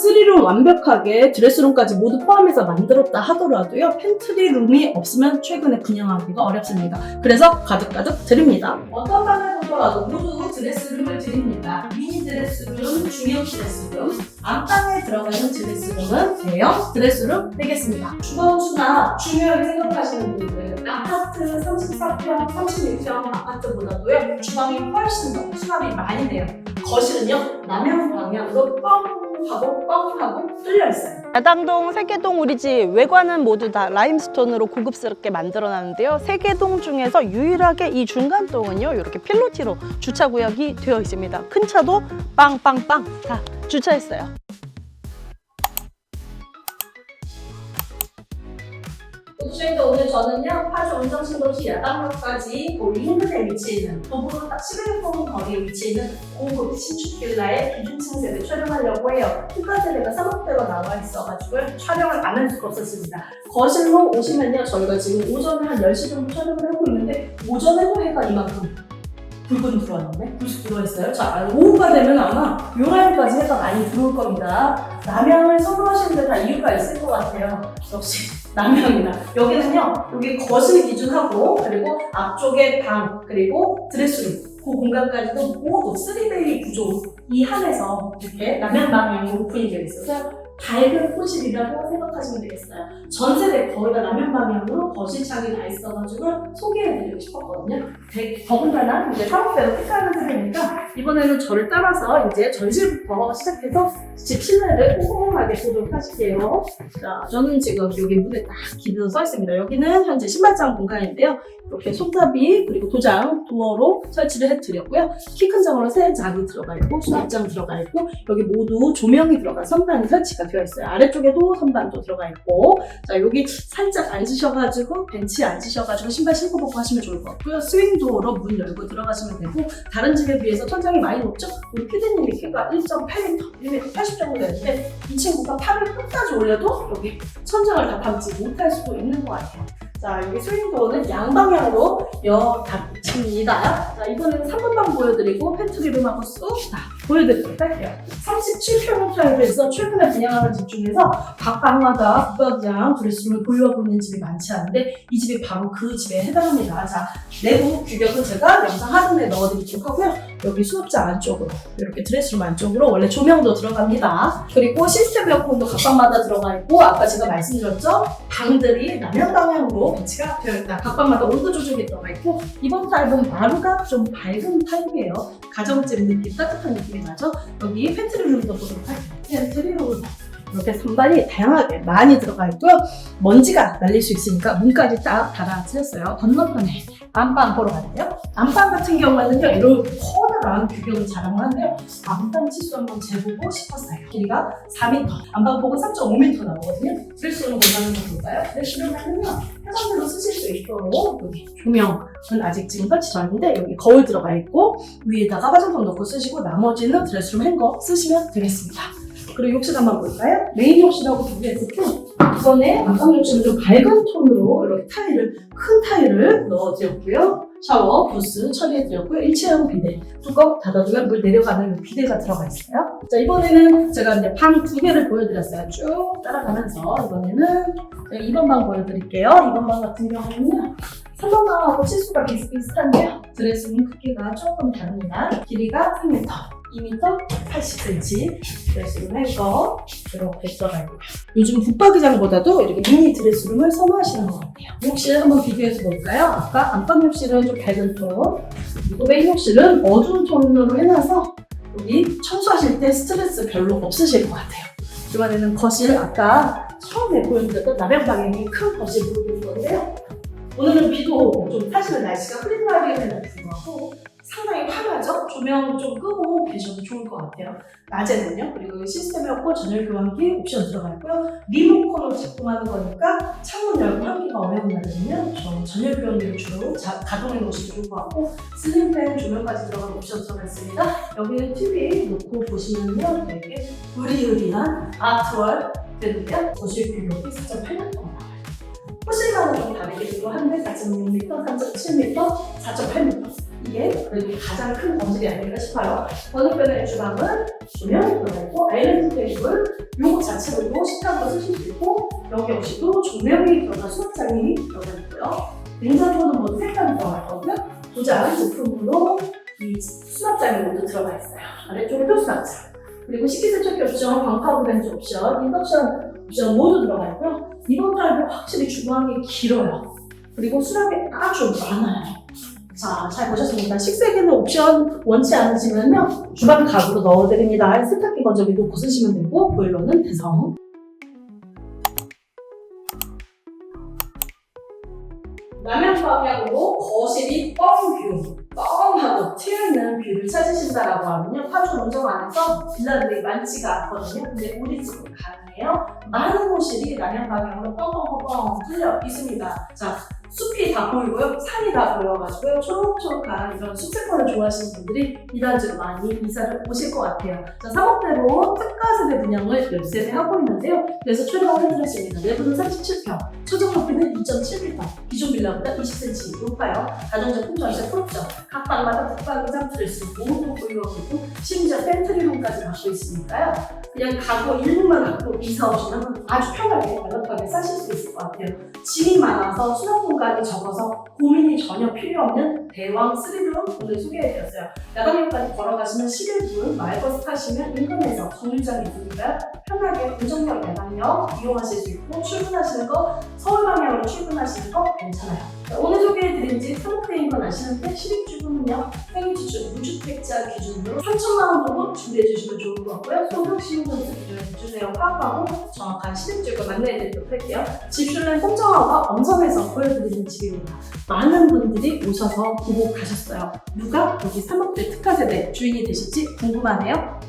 3룸 완벽하게 드레스룸까지 모두 포함해서 만들었다 하더라도요. 팬트리 룸이 없으면 최근에 분양하기가 어렵습니다. 그래서 가득가득 드립니다. 어떤 방을 보더라도 모두 드레스룸을 드립니다. 미니 드레스룸, 중형 드레스룸, 안방에 들어가는 드레스룸은 대형 드레스룸 되겠습니다. 주거수나 중요하게 생각하시는 분들 아파트 34평, 36평 아파트보다도요 주방이 훨씬 더 수납이 많이 돼요. 거실은요 남향 방향으로 뻥 하고 뻥 하고 뚫려 있어요. 야당동, 세계동 우리 집 외관은 모두 다 라임스톤으로 고급스럽게 만들어놨는데요. 세계동 중에서 유일하게 이 중간 동은요 이렇게 필로티로 주차 구역이 되어 있습니다. 큰 차도 빵빵빵 다 주차했어요. 저희가 오늘 저는요 파주 원정신도시 야당역까지 거의 인근에 위치해 있는 도보로 딱 11분 거리에 위치해 있는 고급 신축 빌라의 기준층 세대 촬영하려고 해요. 휴가세대가 사목대로 나와 있어가지고 촬영을 안 할 수가 없었습니다. 거실로 오시면요 저희가 지금 오전에 한 10시 정도 촬영을 하고 있는데 오전에도 해가 이만큼 붉은 들어왔는데 불쑥 들어있어요. 자 오후가 되면 아마 요 라인까지 해가 많이 들어올 겁니다. 남양을 선호하시는 데 다 이유가 있을 것 같아요. 역시 남양이다. 여기는요, 여기 거실 기준하고, 그리고 앞쪽에 방, 그리고 드레스룸, 그 공간까지도 모두 3데이 구조 이 한에서 이렇게 남양 방향으로 오픈이 되어 있어서 밝은 호실이라고 생각하시면 되겠어요. 전 세대 거의 다 남양 방향으로 거실창이 다 있어가지고 소개해드리고 싶었거든요. 되- 더군다나 이제 사업대로 택하는 세대니까 이번에는 저를 따라서 이제 전실부터 시작해서 집 실내를 꼼꼼하게 보도록 하실게요. 자, 저는 지금 여기 문에 딱 기둥 써 있습니다. 여기는 현재 신발장 공간인데요. 이렇게 손잡이 그리고 도장, 도어로 설치를 해드렸고요. 키 큰 장으로 세 장이 들어가 있고 수납장 들어가 있고 여기 모두 조명이 들어간 선반이 설치가 되어 있어요. 아래쪽에도 선반도 들어가 있고 자 여기 살짝 앉으셔가지고 벤치에 앉으셔가지고 신발 신고 벗고 하시면 좋을 것 같고요. 스윙 도어로 문 열고 들어가시면 되고 다른 집에 비해서 천장이 많이 높죠? 우리 피디님이 키가 1.8m, 1m 80 정도 되는데 이 친구가 팔을 끝까지 올려도 여기 천장을 다 담지 못할 수도 있는 것 같아요. 자, 여기 스윙도어는 양방향으로 여닫힙니다. 자, 이번에는 3번 방 보여드리고 팬트리룸 하고 쑥다 보여드리도록 할게요. 37평 타입에서 최근에 분양하는 집 중에서 각 방마다 부각장 드레스룸을 보유하고 있는 집이 많지 않은데 이 집이 바로 그 집에 해당합니다. 자, 내부 규격은 제가 영상 하단에 넣어드리도록 하고요. 여기 수납장 안쪽으로 이렇게 드레스룸 안쪽으로 원래 조명도 들어갑니다. 그리고 시스템 에어컨도 각 방마다 들어가 있고 아까 제가 말씀드렸죠? 방들이 남향 방향으로 배치가 되어 있다. 각 방마다 온도 조절이 들어가 있고 이번 타입은 마루가 좀 밝은 타입 이에요. 가정집 느낌, 따뜻한 느낌이 나죠? 여기 팬트리룸도 보도록 할게요. 팬트리룸 이렇게 선반이 다양하게 많이 들어가 있고요. 먼지가 날릴 수 있으니까 문까지 딱 달아드렸어요. 건너편에 안방 보러 가는데요. 안방 같은 경우에는요, 이런 커다란 규격을 자랑을 하는데요. 안방 치수 한번 재보고 싶었어요. 길이가 4m, 안방 폭은 3.5m 나오거든요. 드레스룸 공간을 볼까요? 드레스룸에는요, 화장대로 쓰실 수 있도록 여기 조명은 아직 지금 설치 전인데 여기 거울 들어가 있고 위에다가 화장품 넣고 쓰시고 나머지는 드레스룸 행거 쓰시면 되겠습니다. 그리고 욕실 한번 볼까요? 메인 욕실하고 비교했었고 이번에 안방 욕실은 좀 밝은 톤으로 이렇게 타일을 큰 타일을 넣어드렸고요. 샤워, 부스 처리해드렸고요. 일체형 비데 뚜껑 닫아두면 물 내려가는 비데가 들어가 있어요. 자 이번에는 제가 이제 방 두 개를 보여드렸어요. 쭉 따라가면서 이번에는 제가 2번 방 보여드릴게요. 2번 방 같은 경우는요. 3번 방하고 치수가 비슷비슷한데요. 드레스룸 크기가 조금 다릅니다. 길이가 3m, 2m 80cm 드레스룸 행거 이렇게 들어가 있고요. 요즘 붙박이장보다도 이렇게 미니 드레스룸을 선호하시는 것 같아요. 욕실 한번 비교해서 볼까요? 아까 안방 욕실은 좀 밝은 톤, 그리고 메인 욕실은 어두운 톤으로 해놔서 여기 청소하실 때 스트레스 별로 없으실 것 같아요. 이번에는 거실 아까 처음에 보여드렸던 남양 방향이 큰 거실 보여드린 건데요. 오늘은 비도 좀 사실은 날씨가 흐릿하게 불구하고 상당히 환하죠? 조명 좀 끄고 계셔도 좋을 것 같아요. 낮에는요. 그리고 시스템 에어컨 전열 교환기 옵션 들어가 있고요. 리모컨으로 작동하는 거니까 창문 열고 환기가 어려운 날에는요. 저 전열 교환기를 주로 자- 가동해 놓으시면 좋을 것 같고 슬림팬 조명까지 들어가는 옵션 들어가 있습니다. 여기는 TV 놓고 보시면요. 되게 의리의리한 아트월 되는데요. 거실 규격이 4.8m 나와요. 호실과는 좀 다르기도 한데 4.6m, 3.7m, 4.8m 이게 그래도 가장 큰 범실이 아닐까 싶어요. 건너편의 주방은 조명이 들어가 있고 아일랜드 테이블 요거 자체로도 식탁으로 쓰실 수 있고 여기 역시도 조명이 들어간 수납장이 들어가 있고요. 냉장고는 모두 색깔이 들어갈 거고요. 도장 제품으로 이 수납장이 모두 들어가 있어요. 아래쪽에도 수납장. 그리고 식기세척기 옵션, 광파브 벤츠 옵션, 인덕션 옵션 모두 들어가 있고요. 이번 타입은 확실히 주방이 길어요. 그리고 수납이 아주 많아요. 자, 잘 보셨습니다. 식세기는 옵션 원치 않으시면요. 주방 가구로 넣어드립니다. 세탁기 위로 벗으시면 되고, 보일러는 대성. 남양 방향으로 거실이 뻥뷰, 뻥하고 트여있는 뷰를 찾으신다라고 하면요. 파주 원정 안에서 빌라들이 많지가 않거든요. 근데 우리 집은 가능해요. 많은 호실이 남양 방향으로 뻥뻥뻥뻥 뚫려 있습니다. 자, 숲이 다 보이고요. 산이 다 보여가지고요. 초록초록한 이런 숲세권을 좋아하시는 분들이 이단지로 많이 이사를 오실 것 같아요. 자, 3억대로 특가세대 분양을 10세대 하고 있는데요. 그래서 촬영을 해드렸습니다. 내부는 37평, 최종 높이는 2.7m, 기존 빌라보다 20cm 높아요. 가정제품 전시장 풀옵션, 각 방마다 드레스, 모두 보유하고 있고 심지어 팬트리룸까지 갖고 있으니까요. 그냥 가구 일부만 갖고 이사 오시면 아주 편하게 완벽하게 사실 수 있을 것 같아요. 짐이 많아서 수납 공간이 적어서 고민이 전혀 필요 없는 대왕 3룸 오늘 소개해드렸어요. 야간역까지 걸어가시면 11분, 마을버스 타시면 인근에서 정류장이 있으니까요. 편하게 고정역 야간역 이용하실 수 있고 출근하시는 거 서울 방향으로 출근하시는 거 괜찮아요. 자, 오늘 소개해드린 집 상태인 건 아시는데 실입주 금은요 생일주주 무주택자 기준으로 3천만 원 정도 준비해 주시면 좋을 것 같고요. 소득신용등수 기준에 주세요 파악하고 정확한 실입주금 안내해드리도록 할게요. 집슐랭 공정화가 엄선해서 보여드리는 집입니다. 많은 분들이 오셔서 보고 가셨어요. 누가 여기 3억대 특화세대 주인이 되실지 궁금하네요.